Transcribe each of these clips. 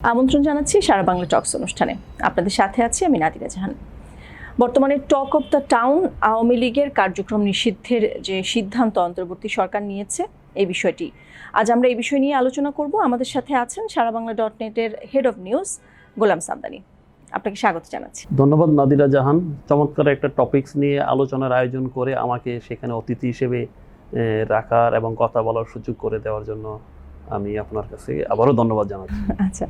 আমন্ত্রণ জানাচ্ছি সারা বাংলা টক্স অনুষ্ঠানে। আপনাদের সাথে আছি আমি নাদিরা জাহান। বর্তমানে talk of the town Awami লীগের কার্যক্রম নিষিদ্ধের যে সিদ্ধান্ত অন্তর্বর্তী সরকার নিয়েছে, এই বিষয়টি। আজ আমরা এই বিষয় নিয়ে আলোচনা করব। আমাদের সাথে আছেন সারা বাংলা ডট নেটের head of news Golam Samdani. আপনাকে স্বাগত জানাচ্ছি। ধন্যবাদ নাদিরা জাহান। চমৎকার একটা টপিকস নিয়ে আলোচনার আয়োজন করে আমাকে সেখানে অতিথি হিসেবে রাখার এবং কথা বলার সুযোগ করে দেওয়ার জন্য আমি আপনার কাছে আবারও ধন্যবাদ জানাচ্ছি। আচ্ছা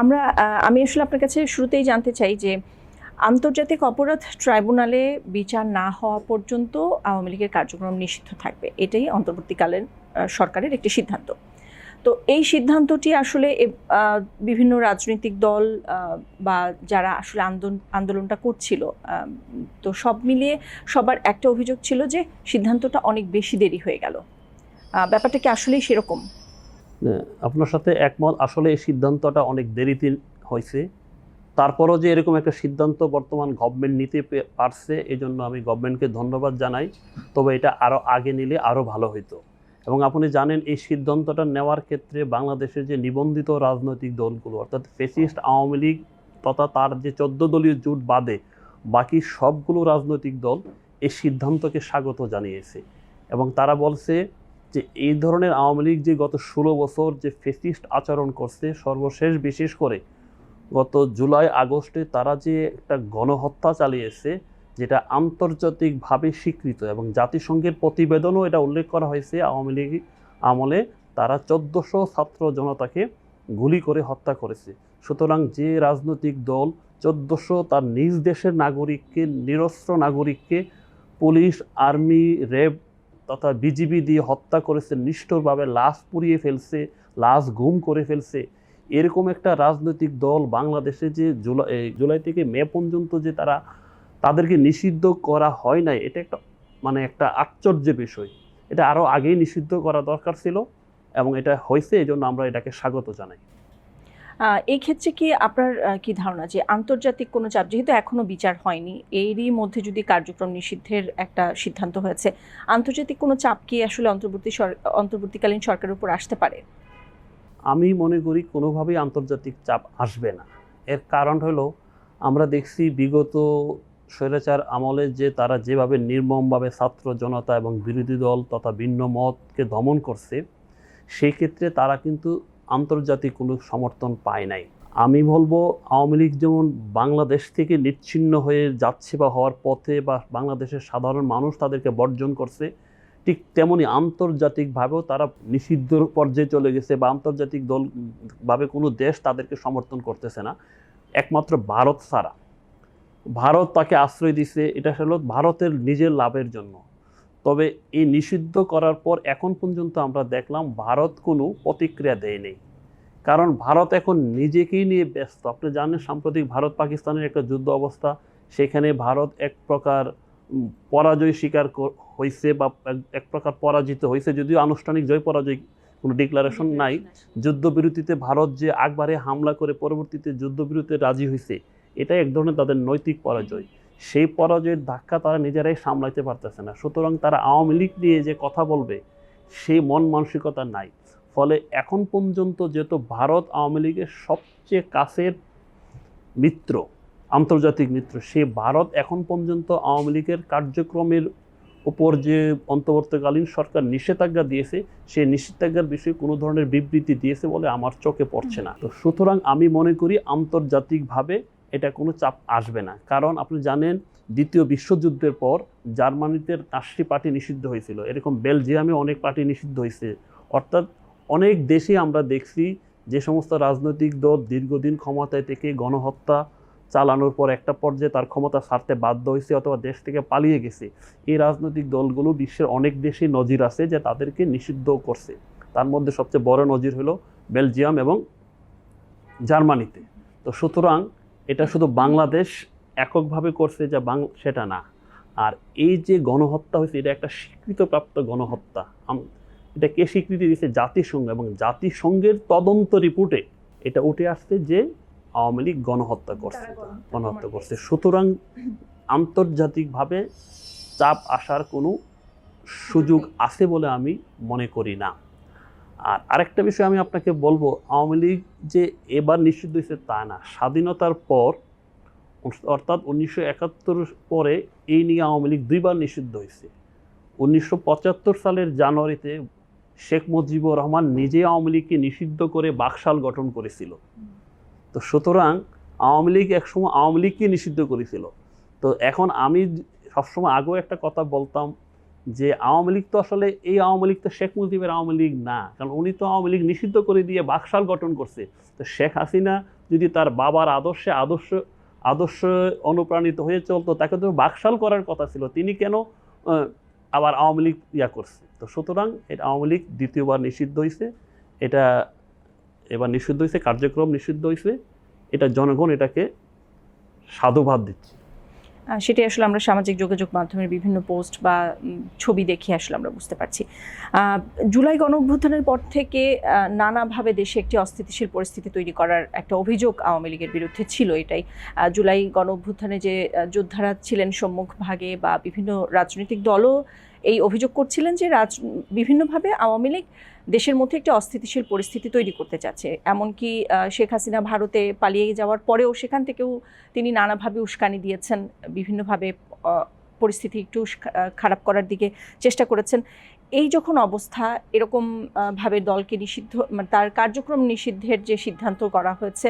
আমরা আমি আসলে আপনার কাছে শুরুতেই জানতে চাই যে আন্তর্জাতিক অপরাধ ট্রাইব্যুনালে বিচার না হওয়া পর্যন্ত আওয়ামী লীগের কার্যক্রম নিষিদ্ধ থাকবে। এটাই অন্তর্বর্তীকালীন সরকারের একটি সিদ্ধান্ত। তো এই সিদ্ধান্তটি আসলে বিভিন্ন রাজনৈতিক দল বা যারা আসলে আন্দোলন আন্দোলনটা করছিল তো সব মিলিয়ে সবার একটা অভিযোগ ছিল যে সিদ্ধান্তটা অনেক বেশি দেরি হয়ে গেল। ব্যাপারটা কি আসলেই সেরকম? আপনার সাথে একমত। আসলে এই সিদ্ধান্তটা অনেক দেরিতে হয়েছে। তারপরও যে এরকম একটা সিদ্ধান্ত বর্তমান গভর্নমেন্ট নিতে পারছে এই জন্য আমি গভর্নমেন্টকে ধন্যবাদ জানাই। তবে এটা আরও আগে নিলে আরও ভালো হতো এবং আপনি জানেন, এই সিদ্ধান্তটা নেওয়ার ক্ষেত্রে বাংলাদেশের যে নিবন্ধিত রাজনৈতিক দলগুলো, অর্থাৎ ফেসিস্ট আওয়ামী লীগ তথা তার যে চোদ্দ দলীয় জোট বাদে বাকি সবগুলো রাজনৈতিক দল এই সিদ্ধান্তকে স্বাগত জানিয়েছে। এবং তারা বলছে যে এই ধরনের আওয়ামী লীগ যে গত ষোলো বছর যে ফেসিস্ট আচরণ করছে, সর্বশেষ বিশেষ করে গত জুলাই, আগস্টে তারা যে একটা গণহত্যা চালিয়েছে, যেটা আন্তর্জাতিকভাবে স্বীকৃত এবং জাতিসংঘের প্রতিবেদনও এটা উল্লেখ করা হয়েছে আওয়ামী লীগ আমলে, তারা চোদ্দোশো ছাত্র জনতাকে গুলি করে হত্যা করেছে। সুতরাং যে রাজনৈতিক দল চোদ্দোশো তার নিজ দেশের নাগরিককে, নিরস্ত্র নাগরিককে পুলিশ, আর্মি, র্যাব তথা বিজিবি দিয়ে হত্যা করেছে, নিষ্ঠুরভাবে লাশ পুড়িয়ে ফেলছে, লাশ গুম করে ফেলছে। এরকম একটা রাজনৈতিক দল বাংলাদেশে যে জুলাই জুলাই থেকে মে পর্যন্ত যে তারা তাদেরকে নিষিদ্ধ করা হয় নাই, এটা একটা মানে একটা আশ্চর্যের বিষয়। এটা আরও আগেই নিষিদ্ধ করা দরকার ছিল এবং এটা হয়েছে এই জন্য আমরা এটাকে স্বাগত জানাই। এই ক্ষেত্রে কি আপনার কি ধারণা যে আন্তর্জাতিক কোনো চাপ, যেহেতু এখনও বিচার হয়নি, এরই মধ্যে যদি কার্যক্রম নিষিদ্ধের একটা সিদ্ধান্ত হয়েছে, আন্তর্জাতিক কোনো চাপ কি আসলে অন্তর্বর্তী অন্তর্বর্তীকালীন সরকারের উপর আসতে পারে? আমি মনে করি কোনোভাবেই আন্তর্জাতিক চাপ আসবে না। এর কারণ হলো, আমরা দেখছি বিগত স্বৈরাচার আমলে যে তারা যেভাবে নির্মমভাবে ছাত্র জনতা এবং বিরোধী দল তথা ভিন্ন মতকে দমন করছে সেই ক্ষেত্রে তারা কিন্তু আন্তর্জাতিক কোনো সমর্থন পায় নাই। আমি বলব, আওয়ামী লীগ যেমন বাংলাদেশ থেকে নিচ্ছিন্ন হয়ে যাচ্ছে বা হওয়ার পথে বা বাংলাদেশের সাধারণ মানুষ তাদেরকে বর্জন করছে, ঠিক তেমনি আন্তর্জাতিকভাবেও তারা নিষিদ্ধ পর্যায়ে চলে গেছে বা আন্তর্জাতিক দলভাবে কোনো দেশ তাদেরকে সমর্থন করতেছে না। একমাত্র ভারত ছাড়া। ভারত তাকে আশ্রয় দিছে, এটা হলো ভারতের নিজের লাভের জন্য। তবে এই নিষিদ্ধ করার পর এখন পর্যন্ত আমরা দেখলাম ভারত কোনো প্রতিক্রিয়া দেয়নি। কারণ ভারত এখন নিজেকেই নিয়ে ব্যস্ত। আপনি জানেন সাম্প্রতিক ভারত পাকিস্তানের একটা যুদ্ধ অবস্থা সেখানে ভারত এক প্রকার পরাজয় স্বীকার হয়েছে বা এক- প্রকার পরাজিত হয়েছে যদিও আনুষ্ঠানিক জয় পরাজয় কোনো ডিক্লারেশন নাই। যুদ্ধবিরতিতে ভারত যে আকবারে হামলা করে পরবর্তীতে যুদ্ধবিরতিতে রাজি হয়েছে এটা এক ধরনের তাদের নৈতিক পরাজয়। সেই পরাজয়ের ধাক্কা তারা নিজেরাই সামলাইতে পারতেছে না। সুতরাং তারা আওয়ামী লীগ নিয়ে যে কথা বলবে, সেই মন মানসিকতা নাই। ফলে এখন পর্যন্ত যেহেতু ভারত আওয়ামী লীগের সবচেয়ে কাছের মিত্র, আন্তর্জাতিক মিত্র, সে ভারত এখন পর্যন্ত আওয়ামী লীগের কার্যক্রমের উপর যে অন্তর্বর্তীকালীন সরকার নিষেধাজ্ঞা দিয়েছে সেই নিষেধাজ্ঞার বিষয়ে কোনো ধরনের বিবৃতি দিয়েছে বলে আমার চোখে পড়ছে না। তো সুতরাং আমি মনে করি আন্তর্জাতিকভাবে এটা কোনো চাপ আসবে না। কারণ আপনি জানেন, দ্বিতীয় বিশ্বযুদ্ধের পর জার্মানিতে নাসি পার্টি নিষিদ্ধ হয়েছিল। এরকম বেলজিয়ামে অনেক পার্টি নিষিদ্ধ হয়েছে। অর্থাৎ অনেক দেশে আমরা দেখছি যে সমস্ত রাজনৈতিক দল দীর্ঘদিন ক্ষমতায় থেকে গণহত্যা চালানোর পর একটা পর্যায়ে তার ক্ষমতা ছাড়তে বাধ্য হয়েছে অথবা দেশ থেকে পালিয়ে গেছে। এই রাজনৈতিক দলগুলো বিশ্বের অনেক দেশে নজির আছে যে তাদেরকে নিষিদ্ধ করছে। তার মধ্যে সবচেয়ে বড় নজির হলো বেলজিয়াম এবং জার্মানিতে। তো সুতরাং এটা শুধু বাংলাদেশ এককভাবে করছে যা বাং সেটা না। আর এই যে গণহত্যা হয়েছে এটা একটা স্বীকৃতপ্রাপ্ত গণহত্যা। এটা কে স্বীকৃতি দিয়েছে? জাতিসংঘ। এবং জাতিসংঘের তদন্ত রিপোর্টে এটা উঠে আসছে যে আওয়ামী লীগ গণহত্যা করছে। গণহত্যা করছে। সুতরাং আন্তর্জাতিকভাবে চাপ আসার কোনো সুযোগ আছে বলে আমি মনে করি না। আর আরেকটা বিষয় আমি আপনাকে বলব, আওয়ামী লীগ যে এবার নিষিদ্ধ হয়েছে তা না। স্বাধীনতার পর, অর্থাৎ উনিশশো একাত্তর পরে এই নিয়ে আওয়ামী লীগ দুইবার নিষিদ্ধ হয়েছে। উনিশশো পঁচাত্তর সালের জানুয়ারিতে শেখ মুজিবুর রহমান নিজে আওয়ামী লীগকে নিষিদ্ধ করে বাকশাল গঠন করেছিল। তো সুতরাং আওয়ামী লীগ একসময় আওয়ামী লীগকে নিষিদ্ধ করেছিল। তো এখন আমি সবসময় আগেও একটা কথা বলতাম যে আওয়ামী লীগ তো আসলে এই আওয়ামী লীগ তো শেখ মুজিবের আওয়ামী লীগ না। কারণ উনি তো আওয়ামী লীগ নিষিদ্ধ করে দিয়ে বাকশাল গঠন করছে। তো শেখ হাসিনা যদি তার বাবার আদর্শে আদর্শ আদর্শ অনুপ্রাণিত হয়ে চলতো, তাকে তো বাকশাল করার কথা ছিল। তিনি কেন আবার আওয়ামী লীগ ইয়া করছে? তো সুতরাং এটা আওয়ামী লীগ দ্বিতীয়বার নিষিদ্ধ হয়েছে এটা এবার নিষিদ্ধ হয়েছে কার্যক্রম নিষিদ্ধ হয়েছে এটা জনগণ এটাকে সাধুবাদ দিচ্ছে। সেটাই আসলে আমরা সামাজিক যোগাযোগ মাধ্যমের বিভিন্ন পোস্ট বা ছবি দেখে আসলে আমরা বুঝতে পারছি। জুলাই গণ অভ্যুত্থানের পর থেকে নানাভাবে দেশে একটি অস্থিতিশীল পরিস্থিতি তৈরি করার একটা অভিযোগ আওয়ামী লীগের বিরুদ্ধে ছিল এটাই। জুলাই গণ অভ্যুত্থানে যে যোদ্ধারা ছিলেন সম্মুখ ভাগে বা বিভিন্ন রাজনৈতিক দলও এই অভিযোগ করছিলেন যে, রাজ, বিভিন্নভাবে আওয়ামী লীগ দেশের মধ্যে একটি অস্থিতিশীল পরিস্থিতি তৈরি করতে চাচ্ছে। এমনকি শেখ হাসিনা ভারতে পালিয়ে যাওয়ার পরেও সেখান থেকেও তিনি নানাভাবে উস্কানি দিয়েছেন, বিভিন্নভাবে পরিস্থিতি একটু খারাপ করার দিকে চেষ্টা করেছেন। এই যখন অবস্থা, এরকম ভাবে দলকে নিষিদ্ধ মানে তার কার্যক্রম নিষিদ্ধের যে সিদ্ধান্ত করা হয়েছে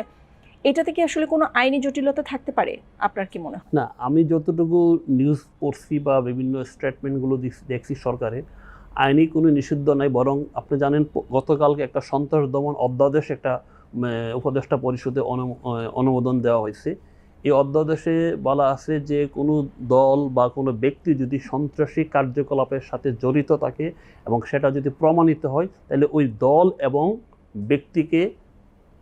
এটা থেকে আসলে কোনো আইনি জটিলতা থাকতে পারে? আপনার কি মনে হয়? না, আমি যতটুকু নিউজ পড়ছি বা বিভিন্ন স্টেটমেন্টগুলো দেখছি সরকারের আইনি কোনো নিষিদ্ধ নাই বরং আপনি জানেন গতকালকে একটা সন্ত্রাস দমন অধ্যাদেশ একটা উপদেষ্টা পরিষদে অনু- অনুমোদন দেওয়া হয়েছে। এই অধ্যাদেশে বলা আছে যে কোনো দল বা কোনো ব্যক্তি যদি সন্ত্রাসী কার্যকলাপের সাথে জড়িত থাকে এবং সেটা যদি প্রমাণিত হয়, তাহলে ওই দল এবং ব্যক্তিকে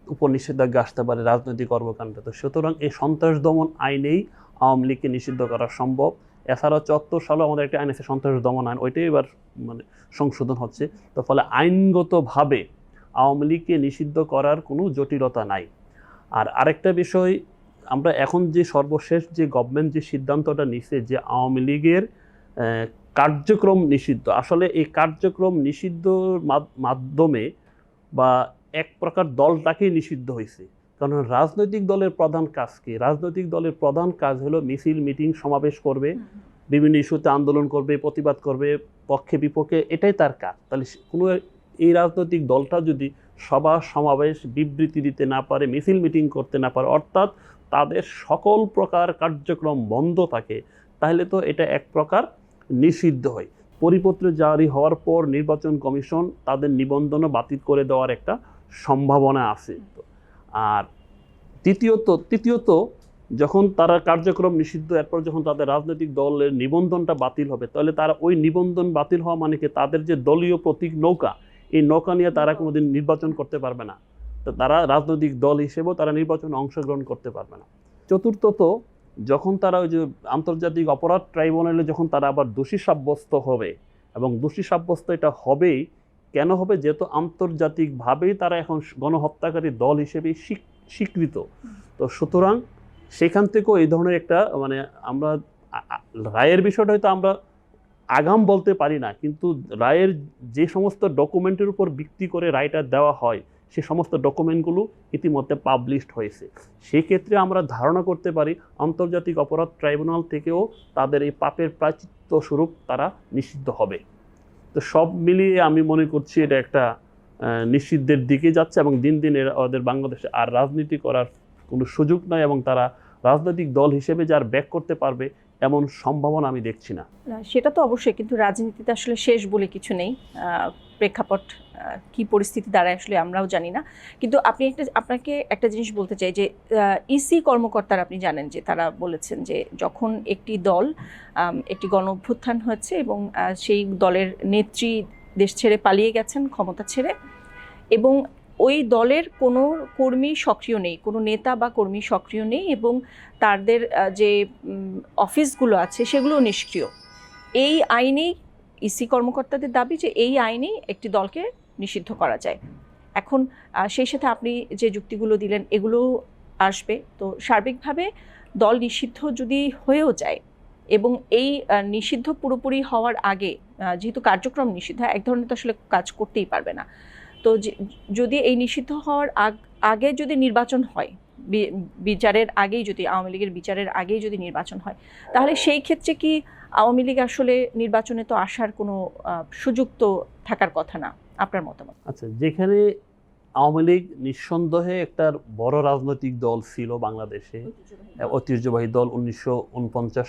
উপর নিষেধাজ্ঞা আসতে পারে রাজনৈতিক কর্মকাণ্ডে। তো সুতরাং এই সন্ত্রাস দমন আইনেই আওয়ামী লীগকে নিষিদ্ধ করা সম্ভব। এছাড়া চুয়াত্তর সালে আমাদের একটা আইন আছে, সন্ত্রাস দমন আইন, ওইটাই এবার মানে সংশোধন হচ্ছে। তো ফলে আইনগতভাবে আওয়ামী লীগকে নিষিদ্ধ করার কোনো জটিলতা নাই। আর আরেকটা বিষয়, আমরা এখন যে সর্বশেষ যে গভর্নমেন্ট যে সিদ্ধান্তটা নিছে যে আওয়ামী লীগের কার্যক্রম নিষিদ্ধ, আসলে এই কার্যক্রম নিষিদ্ধর মাদ- মাধ্যমে বা এক প্রকার দলটাকেই নিষিদ্ধ হয়েছে কারণ রাজনৈতিক দলের প্রধান কাজ কি? রাজনৈতিক দলের প্রধান কাজ হলো মিছিল মিটিং সমাবেশ করবে বিভিন্ন ইস্যুতে আন্দোলন করবে প্রতিবাদ করবে পক্ষে বিপক্ষে এটাই তার কাজ। তাহলে কোনো এই রাজনৈতিক দলটা যদি সভা সমাবেশ বিবৃতি দিতে না পারে মিছিল মিটিং করতে না পারে অর্থাৎ তাদের সকল প্রকার কার্যক্রম বন্ধ থাকে তাহলে তো এটা এক প্রকার নিষিদ্ধ হয়। পরিপত্র জারি হওয়ার পর নির্বাচন কমিশন তাদের নিবন্ধনও বাতিল করে দেওয়ার একটা সম্ভাবনা আছে। আর তৃতীয়ত তৃতীয়ত, যখন তারা কার্যক্রম নিষিদ্ধ, এরপর যখন তাদের রাজনৈতিক দলের নিবন্ধনটা বাতিল হবে, তাহলে তারা ওই নিবন্ধন বাতিল হওয়া মানে কি? তাদের যে দলীয় প্রতীক নৌকা, এই নৌকা নিয়ে তারা কোনোদিন নির্বাচন করতে পারবে না। তো তারা রাজনৈতিক দল হিসেবেও তারা নির্বাচনে অংশগ্রহণ করতে পারবে না। চতুর্থত, যখন তারা ওই যে আন্তর্জাতিক অপরাধ ট্রাইব্যুনালে যখন তারা আবার দোষী সাব্যস্ত হবে, এবং দোষী সাব্যস্ত এটা হবেই কেন হবে? যেহেতু আন্তর্জাতিকভাবেই তারা এখন গণহত্যাকারী দল হিসেবে স্বীক- স্বীকৃত। তো সুতরাং সেখান থেকেও এই ধরনের একটা মানে আমরা রায়ের বিষয়টা হয়তো আমরা আগাম বলতে পারি না, কিন্তু রায়ের যে সমস্ত ডকুমেন্টের উপর ভিত্তি করে রায়টা দেওয়া হয়, সে সমস্ত ডকুমেন্টগুলো ইতিমধ্যে পাবলিশড হয়েছে। সেক্ষেত্রে আমরা ধারণা করতে পারি আন্তর্জাতিক অপরাধ ট্রাইব্যুনাল থেকেও তাদের এই পাপের প্রাচিত্য স্বরূপ তারা নিষিদ্ধ হবে। তো সব মিলিয়ে আমি মনে করছি এটা একটা নিষিদ্ধের দিকে যাচ্ছে এবং দিন দিন এরা, ওদের বাংলাদেশে আর রাজনীতি করার কোনো সুযোগ নয় এবং তারা রাজনৈতিক দল হিসেবে যার ব্যাক করতে পারবে এমন সম্ভাবনা আমি দেখছি না। সেটা তো অবশ্যই, কিন্তু রাজনীতিতে আসলে শেষ বলে কিছু নেই প্রেক্ষাপট কি পরিস্থিতি দাঁড়ায় আসলে আমরাও জানি না। কিন্তু আপনি একটা, আপনাকে একটা জিনিস বলতে চাই যে ইসি কর্মকর্তারা আপনি জানেন যে, তারা বলেছেন যে, যখন একটি দল একটি গণ অভ্যুত্থান হয়েছে এবং সেই দলের নেত্রী দেশ ছেড়ে পালিয়ে গেছেন, ক্ষমতা ছেড়ে, এবং ওই দলের কোনো কর্মী সক্রিয় নেই, কোনো নেতা বা কর্মী সক্রিয় নেই এবং তাদের যে অফিসগুলো আছে সেগুলো নিষ্ক্রিয়। এই আইনেই ইসি কর্মকর্তাদের দাবি যে, এই আইনেই একটি দলকে নিষিদ্ধ করা যায়। এখন সেই সাথে আপনি যে যুক্তিগুলো দিলেন এগুলো আসবে। তো সার্বিকভাবে দল নিষিদ্ধ যদি হয়েও যায় এবং এই নিষিদ্ধ পুরোপুরি হওয়ার আগে যেহেতু কার্যক্রম নিষিদ্ধ, এক ধরনের তো আসলে কাজ করতেই পারবে না। তো যদি এই নিষিদ্ধ হওয়ার আগ- আগে যদি নির্বাচন হয় বিচারের আগেই যদি, আওয়ামী লীগের বিচারের আগেই যদি নির্বাচন হয়, তাহলে সেই ক্ষেত্রে কি আওয়ামী লীগ আসলে নির্বাচনে তো আসার কোনো সুযোগ তো থাকার কথা না? আপনার মতামত। আচ্ছা যেখানে আওয়ামী লীগ নিঃসন্দেহে একটা বড় রাজনৈতিক দল ছিল বাংলাদেশে ঐতিহ্যবাহী দল। উনিশশো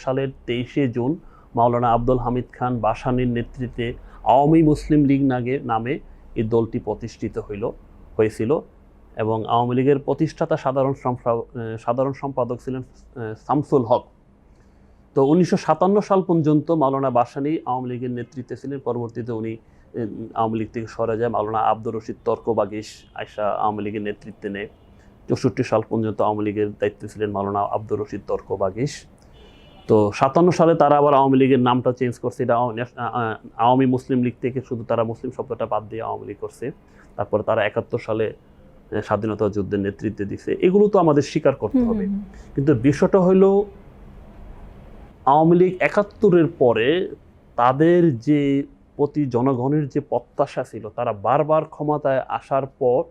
সালের তেইশে জুন মাওলানা আব্দুল হামিদ খান বাসানির নেতৃত্বে আওয়ামী মুসলিম লীগ নাগে নামে এই দলটি প্রতিষ্ঠিত হইল হয়েছিল এবং আওয়ামী লীগের প্রতিষ্ঠাতা সাধারণ সাধারণ সম্পাদক ছিলেন আহ, শামসুল হক। তো উনিশশো সাতান্ন সাল পর্যন্ত মাওলানা বাসানি আওয়ামী লীগের নেতৃত্বে ছিলেন পরবর্তীতে উনি আওয়ামী লীগ থেকে সরে যায়। মাওলানা আব্দুর রশিদ তর্ক বাগিস আয়সা আওয়ামী লীগের নেতৃত্বে নেয়। চৌষট্টি সাল পর্যন্ত আওয়ামী লীগের দায়িত্বে ছিলেন মাওলানা আব্দুর রশিদ তর্ক বাগিস তো সাতান্ন সালে তারা আবার আওয়ামী লীগের নামটা চেঞ্জ করছে। এটা আওয়ামী মুসলিম লীগ থেকে শুধু তারা মুসলিম শব্দটা বাদ দিয়ে আওয়ামী লীগ করছে। তারপরে তারা একাত্তর সালে স্বাধীনতা যুদ্ধের নেতৃত্বে দিছে। এগুলো তো আমাদের স্বীকার করতে হবে। কিন্তু বিষয়টা হইল আওয়ামী লীগ একাত্তরের পরে তাদের যে প্রতি জনগণের যে প্রত্যাশা ছিল তারা বারবার ক্ষমতায় আসার পর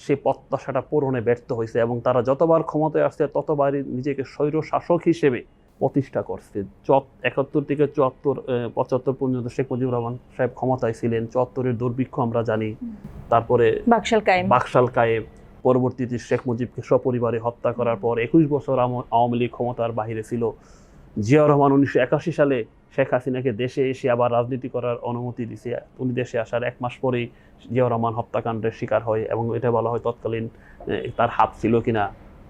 সেই প্রত্যাশাটা পূরণে ব্যর্থ হয়েছে এবং তারা যতবার ক্ষমতায় আসছে ততবারই নিজেকে স্বৈর শাসক হিসেবে প্রতিষ্ঠা করছে। চত একাত্তর থেকে চুয়াত্তর পঁচাত্তর পর্যন্ত শেখ মুজিবুর রহমান সাহেব ক্ষমতায় ছিলেন চুয়াত্তরের দুর্ভিক্ষ আমরা জানি। তারপরে বাকশাল কায়েম। বাকশাল কায়েম। পরবর্তীতে শেখ মুজিবকে সপরিবারে হত্যা করার পর একুশ বছর আওয়ামী লীগ ক্ষমতার বাহিরে ছিল। জিয়াউর রহমান উনিশশো একাশি সালে শেখ হাসিনাকে দেশে এসে আবার রাজনীতি করার অনুমতি দিছে। উনি দেশে আসার এক মাস পরেই জিয়াউর রহমান হত্যাকাণ্ডের শিকার হয় এবং এটা বলা হয় তৎকালীন তার হাত ছিল কিনা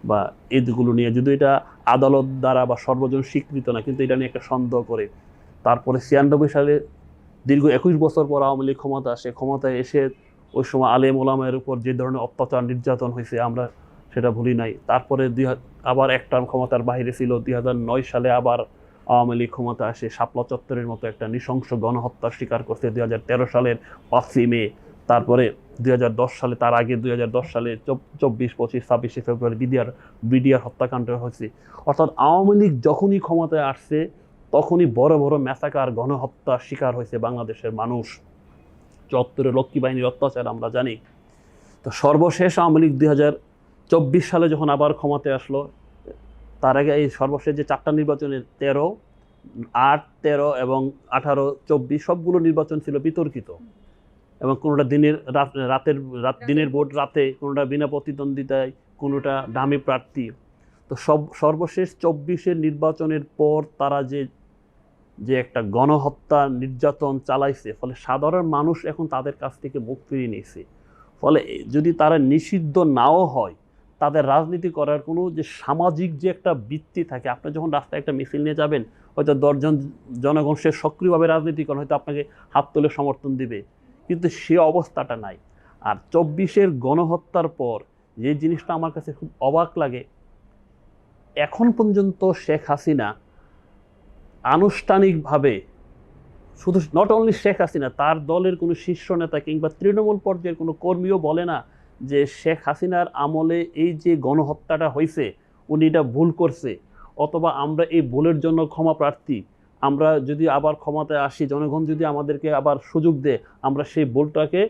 বা এগুলো নিয়ে। যদি এটা আদালত দ্বারা বা সর্বজন স্বীকৃত না, কিন্তু এটা নিয়ে একটা সন্দেহ করে। তারপরে ছিয়ানব্বই সালে দীর্ঘ একুশ বছর পর আওয়ামী লীগ ক্ষমতা আসে। ক্ষমতায় এসে ওই সময় আলেম ওলামের উপর যে ধরনের অত্যাচার নির্যাতন হয়েছে, আমরা সেটা ভুলি নাই। তারপরে দুই আবার এক টার্ম ক্ষমতার বাইরে ছিল, দুই সালে আবার আওয়ামী লীগ ক্ষমতা আসে, শাপলা চত্বরের মতো একটা নৃশংস গণহত্যার শিকার করছে দু হাজার তেরো সালের পাঁচই মে। তারপরে দু হাজার দশ সালে, তার আগে দু হাজার দশ সালে চব্বিশ, পঁচিশ, ছাব্বিশে ফেব্রুয়ারি বিডিআর বিডিআর হত্যাকাণ্ড হয়েছে। অর্থাৎ আওয়ামী লীগ যখনই ক্ষমতায় আসছে, তখনই বড় বড় ম্যাসাকার গণহত্যার শিকার হয়েছে বাংলাদেশের মানুষ। চত্বরে লক্ষ্মী বাহিনীর অত্যাচার আমরা জানি। তো সর্বশেষ আওয়ামী লীগ দুই হাজার চব্বিশ সালে যখন আবার ক্ষমতায় আসলো তার আগে এই সর্বশেষ যে চারটা নির্বাচনের তেরো আট তেরো এবং আঠারো চব্বিশ সবগুলো নির্বাচন ছিল বিতর্কিত। এবং কোনোটা দিনের রাতের রাত। দিনের ভোট রাতে কোনোটা বিনা প্রতিদ্বন্দ্বিতায় কোনোটা দামি প্রার্থী। তো সব সর্বশেষ চব্বিশের নির্বাচনের পর তারা যে যে একটা গণহত্যা নির্যাতন চালাইছে ফলে সাধারণ মানুষ এখন তাদের কাছ থেকে মুখ ফিরিয়ে নিয়েছে। ফলে যদি তারা নিষিদ্ধ নাও হয় তাদের রাজনীতি করার কোনো যে সামাজিক যে একটা বৃত্তি থাকে, আপনি যখন রাস্তায় একটা মিছিল নিয়ে যাবেন, হয়তো দশজন জনগণ সে সক্রিয়ভাবে রাজনীতি করেন, হয়তো আপনাকে হাত তুলে সমর্থন দিবে। কিন্তু সে অবস্থাটা নাই। আর চব্বিশের গণহত্যার পর যে জিনিসটা আমার কাছে খুব অবাক লাগে, এখন পর্যন্ত শেখ হাসিনা আনুষ্ঠানিকভাবে শুধু নট অনলি শেখ হাসিনা, তার দলের কোনো শীর্ষ নেতা কিংবা তৃণমূল পর্যায়ের কোনো কর্মীও বলে না যে শেখ হাসিনার আমলে এই যে গণহত্যাটা হয়েছে উনি এটা ভুল করছে। অথবা আমরা এই ভুলের জন্য ক্ষমা প্রার্থী, আমরা যদি আবার ক্ষমতায় আসি, জনগণ যদি আমাদেরকে আবার সুযোগ দেয়, আমরা সেই ভুলটাকে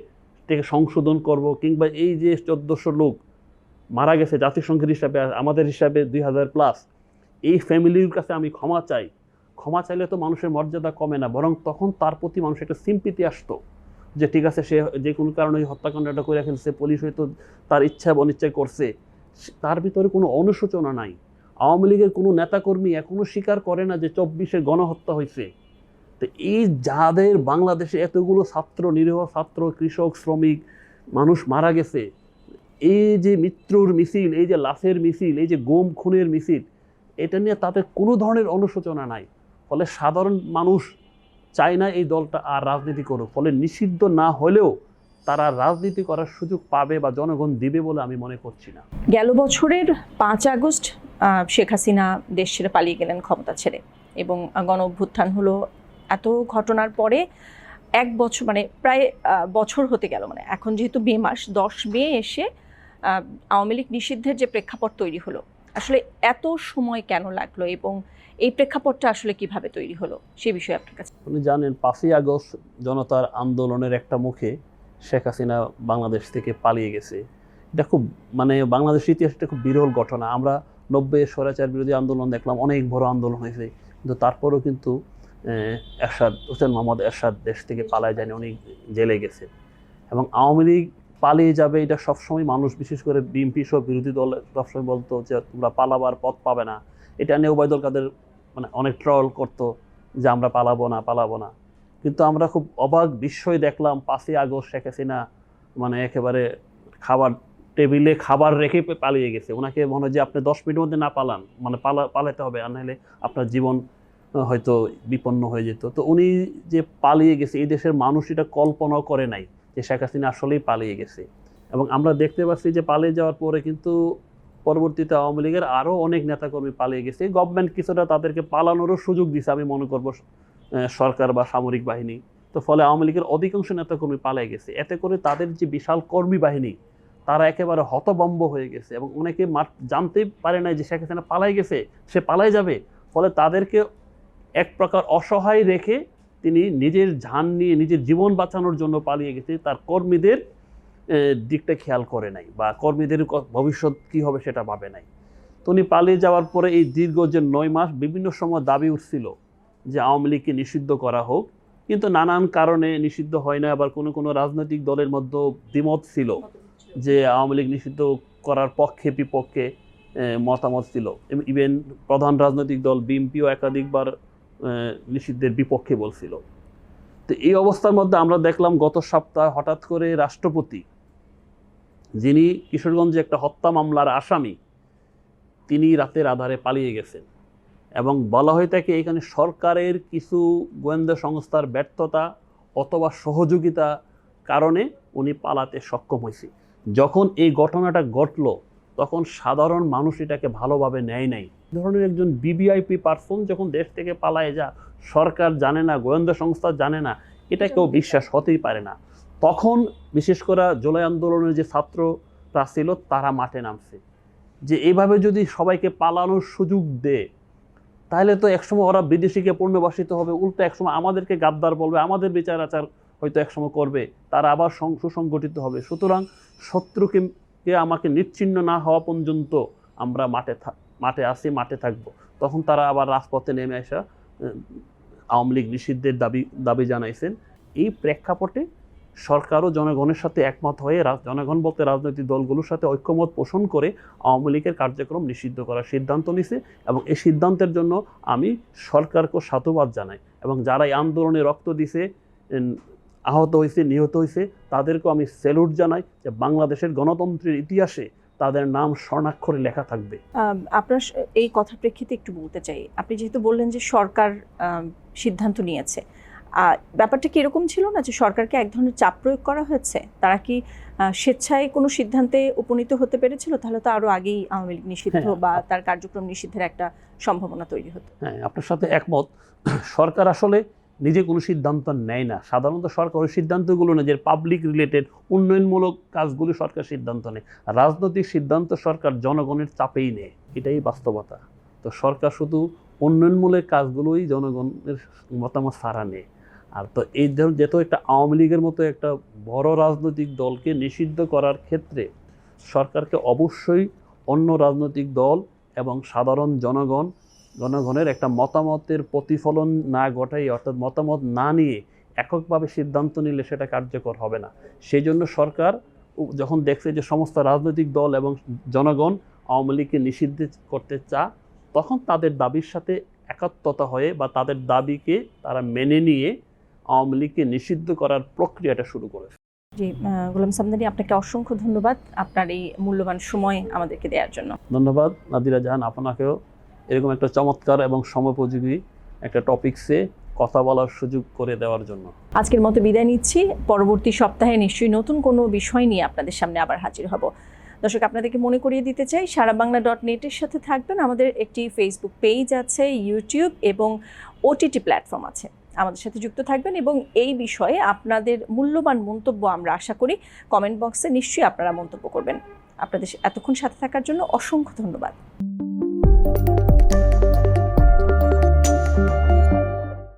থেকে সংশোধন করব কিংবা এই যে চোদ্দোশো লোক মারা গেছে জাতিসংঘের হিসাবে, আমাদের হিসাবে দুই হাজার প্লাস এই ফ্যামিলির কাছে আমি ক্ষমা চাই। ক্ষমা চাইলে তো মানুষের মর্যাদা কমে না, বরং তখন তার প্রতি মানুষের একটা সিম্পিতি আসতো। যে ঠিক আছে, সে যে কোনো কারণে ওই হত্যাকাণ্ডটা করে ফেলছে পুলিশ হয়তো তার ইচ্ছা অনিচ্ছায় করছে। তার ভিতরে কোনো অনুশোচনা নাই। আওয়ামী লীগের কোনো নেতাকর্মী এখনও স্বীকার করে না যে চব্বিশে গণহত্যা হয়েছে। তো এই যাদের বাংলাদেশে এতগুলো ছাত্র, নিরীহ ছাত্র, কৃষক, শ্রমিক, মানুষ মারা গেছে, এই যে মিত্রুর মিছিল, এই যে লাশের মিছিল, এই যে গোম খুনের মিছিল, এটা নিয়ে তাদের কোনো ধরনের অনুশোচনা নাই। ফলে সাধারণ মানুষ চায় না এই দলটা আর রাজনীতি করুক, ফলে নিষিদ্ধ না হলেও তারা রাজনীতি করার সুযোগ পাবে বা জনগণ দিবে বলে আমি মনে করছি না। গেল বছরের পাঁচ আগস্ট শেখ হাসিনা দেশ ছেড়ে পালিয়ে গেলেন ক্ষমতা ছেড়ে এবং গণ অভ্যুত্থান হলো এত ঘটনার পরে এক বছর মানে প্রায় বছর হতে গেল মানে এখন যেহেতু মে মাস, দশ মে এসে আওয়ামী লীগ নিষিদ্ধের যে প্রেক্ষাপট তৈরি হলো, আসলে এত সময় কেন লাগল এবং এই প্রেক্ষাপটটা আসলে কীভাবে তৈরি হলো? সে বিষয়ে আপনার কাছে আপনি জানেন, পাঁচই আগস্ট জনতার আন্দোলনের একটা মুখে শেখ হাসিনা বাংলাদেশ থেকে পালিয়ে গেছে। এটা খুব মানে বাংলাদেশের ইতিহাসটা খুব বিরল ঘটনা। আমরা নব্বই স্বরাচার বিরোধী আন্দোলন দেখলাম, অনেক বড় আন্দোলন হয়েছে। কিন্তু তারপরেও কিন্তু এরশাদ, হোসেন মোহাম্মদ এরশাদ দেশ থেকে পালায় যায়নি, অনেক জেলে গেছে। এবং আওয়ামী লীগ পালিয়ে যাবে, এটা সবসময় মানুষ, বিশেষ করে বিএনপি সহ বিরোধী দল সবসময় বলতো যে তোমরা পালাবার পথ পাবে না। এটা নিয়ে ওবায়দুল কাদের মানে অনেক ট্রল করতো যে আমরা পালাবো না পালাবো না। কিন্তু আমরা খুব অবাক বিস্ময় দেখলাম পাঁচই আগস্ট শেখ হাসিনা মানে একেবারে খাবার টেবিলে খাবার রেখে পালিয়ে গেছে। ওনাকে মনে হয় যে আপনি দশ মিনিটের মধ্যে না পালান মানে পালা, পালাতে হবে, আর নাহলে আপনার জীবন হয়তো বিপন্ন হয়ে যেত। তো উনি যে পালিয়ে গেছে, এই দেশের মানুষ এটা কল্পনাও করে নাই যে শেখ হাসিনা আসলেই পালিয়ে গেছে। এবং আমরা দেখতে পাচ্ছি যে পালিয়ে যাওয়ার পরে কিন্তু পরবর্তীতে আওয়ামী লীগের আরও অনেক নেতাকর্মী পালিয়ে গেছে। গভর্নমেন্ট কিছুটা তাদেরকে পালানোরও সুযোগ দিছে আমি মনে করব সরকার বা সামরিক বাহিনী। তো ফলে আওয়ামী লীগের অধিকাংশ নেতাকর্মী পালিয়ে গেছে। এতে করে তাদের যে বিশাল কর্মী বাহিনী, তারা একেবারে হতবম্ব হয়ে গেছে এবং অনেকে মাঠ- জানতেই পারে না যে শেখ হাসিনা পালাই গেছে, সে পালাই যাবে। ফলে তাদেরকে এক প্রকার অসহায় রেখে তিনি নিজের ঝান নিয়ে নিজের জীবন বাঁচানোর জন্য পালিয়ে গেছে। তার কর্মীদের দিকটা খেয়াল করে নাই বা কর্মীদের ভবিষ্যৎ কি হবে সেটা ভাবে নাই। তো উনি পালিয়ে যাওয়ার পরে এই দীর্ঘ যে নয় মাস বিভিন্ন সময় দাবি উঠছিল যে আওয়ামী লীগকে নিষিদ্ধ করা হোক, কিন্তু নানান কারণে নিষিদ্ধ হয় না আবার কোনো কোনো রাজনৈতিক দলের মধ্যে দ্বিমত ছিল যে আওয়ামী লীগ নিষিদ্ধ করার পক্ষে বিপক্ষে মতামত ছিল। ইভেন প্রধান রাজনৈতিক দল বিএনপিও একাধিকবার নিষিদ্ধের বিপক্ষে বলছিল। তো এই অবস্থার মধ্যে আমরা দেখলাম গত সপ্তাহে হঠাৎ করে রাষ্ট্রপতি যিনি কিশোরগঞ্জে একটা হত্যা মামলার আসামি তিনি রাতের আধারে পালিয়ে গেছেন। এবং বলা হয়ে থাকে এখানে সরকারের কিছু গোয়েন্দা সংস্থার ব্যর্থতা অথবা সহযোগিতা কারণে উনি পালাতে সক্ষম হয়েছে। যখন এই ঘটনাটা ঘটলো তখন সাধারণ মানুষ এটাকে ভালোভাবে নেয় নাই। ধরনের একজন বিবিআইপি পার্সন যখন দেশ থেকে পালায় যা সরকার জানে না গোয়েন্দা সংস্থা জানে না এটা কেউ বিশ্বাস হতেই পারে না। তখন বিশেষ করে জুলাই আন্দোলনের যে ছাত্ররা ছিল, তারা মাঠে নামছে। যে এইভাবে যদি সবাইকে পালানোর সুযোগ দেয় তাহলে তো একসময় ওরা বিদেশিকে পূর্ণবাসিত হবে, উল্টো একসময় আমাদেরকে গাদ্দার বলবে, আমাদের বিচার আচার হয়তো একসময় করবে, তারা আবার সুসংগঠিত হবে। সুতরাং শত্রুকে আমাকে নিচ্ছিন্ন না হওয়া পর্যন্ত আমরা মাঠে মাঠে আসি মাঠে থাকব। তখন তারা আবার রাজপথে নেমে আসা আওয়ামী লীগ নিষিদ্ধের দাবি দাবি জানাইছেন। এই প্রেক্ষাপটে সরকারও জনগণের সাথে একমত হয়ে জনগণ বলতে রাজনৈতিক দলগুলোর সাথে ঐক্যমত পোষণ করে আওয়ামী লীগের কার্যক্রম নিষিদ্ধ করার সিদ্ধান্ত নিছে এবং এই সিদ্ধান্তের জন্য আমি সরকারকে সাধুবাদ জানাই এবং যারা এই আন্দোলনে রক্ত দিছে আহত হয়েছে নিহত হয়েছে তাদেরকেও আমি স্যালুট জানাই যে বাংলাদেশের গণতন্ত্রের ইতিহাসে তাদের নাম স্বর্ণাক্ষরে লেখা থাকবে। আপনার এই কথার প্রেক্ষিতে একটু বলতে চাই। আপনি যেহেতু বললেন যে সরকার সিদ্ধান্ত নিয়েছে ব্যাপারটা কি এরকম ছিল না যে সরকারকে এক ধরনের চাপ প্রয়োগ করা হয়েছে? তারা কি স্বেচ্ছায় কোনো সিদ্ধান্তে উপনীত হতে পেরেছিল? তাহলে তো আরও আগেই আওয়ামী লীগ নিষিদ্ধ হ্যাঁ। বা তার কার্যক্রম নিষিদ্ধের একটা সম্ভাবনা তৈরি হতো। হ্যাঁ আপনার সাথে একমত। সরকার আসলে নিজে কোনো সিদ্ধান্ত নেয় না। সাধারণত সরকার ওই সিদ্ধান্তগুলো না যে পাবলিক রিলেটেড উন্নয়নমূলক কাজগুলো সরকার সিদ্ধান্ত নেয়। রাজনৈতিক সিদ্ধান্ত সরকার জনগণের চাপেই নেয়। এটাই বাস্তবতা। তো সরকার শুধু উন্নয়নমূলক কাজগুলোই জনগণের মতামত সারা নেয়। আর তো এই ধর- যেহেতু একটা আওয়ামী লীগের মতো একটা বড় রাজনৈতিক দলকে নিষিদ্ধ করার ক্ষেত্রে সরকারকে অবশ্যই অন্য রাজনৈতিক দল এবং সাধারণ জনগণ, জনগণের একটা মতামতের প্রতিফলন না ঘটাই, অর্থাৎ মতামত না নিয়ে এককভাবে সিদ্ধান্ত নিলে সেটা কার্যকর হবে না। সেই জন্য সরকার যখন দেখছে যে সমস্ত রাজনৈতিক দল এবং জনগণ আওয়ামী লীগকে নিষিদ্ধ করতে চা, তখন তাদের দাবির সাথে একাত্মতা হয়ে বা তাদের দাবিকে তারা মেনে নিয়ে আওয়ামী লীগকে নিষিদ্ধ করার প্রক্রিয়াটা শুরু করেছে। জি গোলাম সামদানি আপনাকে অসংখ্য ধন্যবাদ আপনার এই মূল্যবান সময় আমাদেরকে দেওয়ার জন্য। ধন্যবাদ। নাদিরা জাহান আপনাকেও এরকম একটা চমৎকার এবং সময়োপযোগী একটা টপিকসে কথা বলার সুযোগ করে দেওয়ার জন্য। আজকের মতো বিদায় নিচ্ছি। পরবর্তী সপ্তাহে নিশ্চয়ই নতুন কোনো বিষয় নিয়ে আপনাদের সামনে আবার হাজির হব। দর্শক আপনাদেরকে মনে করিয়ে দিতে চাই সারা বাংলা ডট নেটের সাথে থাকবেন। আমাদের একটি ফেসবুক পেজ আছে ইউটিউব এবং ওটিটি প্ল্যাটফর্ম আছে। আমাদের সাথে যুক্ত থাকবেন এবং এই বিষয়ে আপনাদের মূল্যবান মন্তব্য আমরা আশা করি কমেন্ট বক্সে নিশ্চয়ই আপনারা মন্তব্য করবেন। আপনাদের এতক্ষণ সাথে থাকার জন্য অসংখ্য ধন্যবাদ।